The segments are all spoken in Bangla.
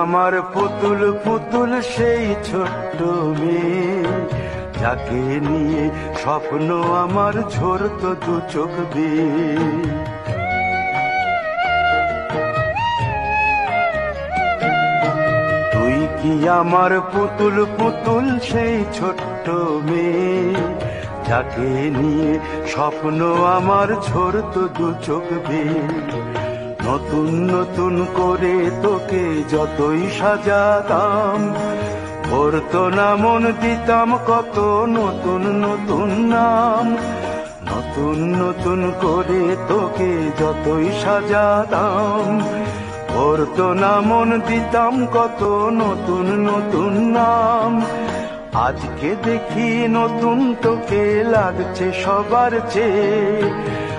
আমার পুতুল পুতুল সেই ছোট্ট মেয়ে। যাকে নিয়ে স্বপ্ন আমার ঝরত দু চোখ বেয়ে তুই কি আমার পুতুল পুতুল সেই ছোট্ট মেয়ে? যাকে নিয়ে স্বপ্ন আমার ঝরত দু চোখ বেয়ে নতুন নতুন করে তোকে যতই সাজাতাম ভরতো না মন দিতাম কত নতুন নতুন নাম। নতুন নতুন করে তোকে যতই সাজাতাম ভরতো না মন দিতাম কত নতুন নতুন নাম। আজকে দেখি নতুন তোকে লাগছে সবার চেয়ে।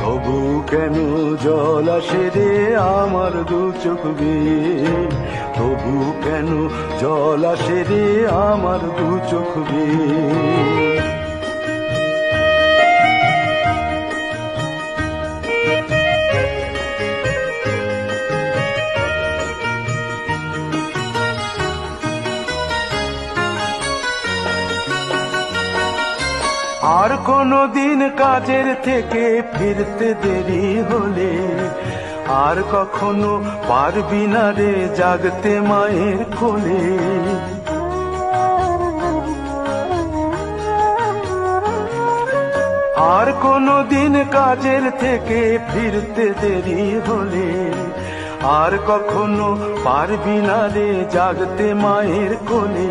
তবু কেন জল আসে রে আমার দু চোখ বেয়ে তবু কেন জল আসে রে আমার দু চোখ বেয়ে আর কোনো দিন কাজের থেকে ফিরতে দেরি হলে আর কখনো পারবি না রে জাগতে মায়ের কোলে। আর কোনো দিন কাজের থেকে ফিরতে দেরি হলে আর কখনো পারবি না রে জাগতে মায়ের কোলে।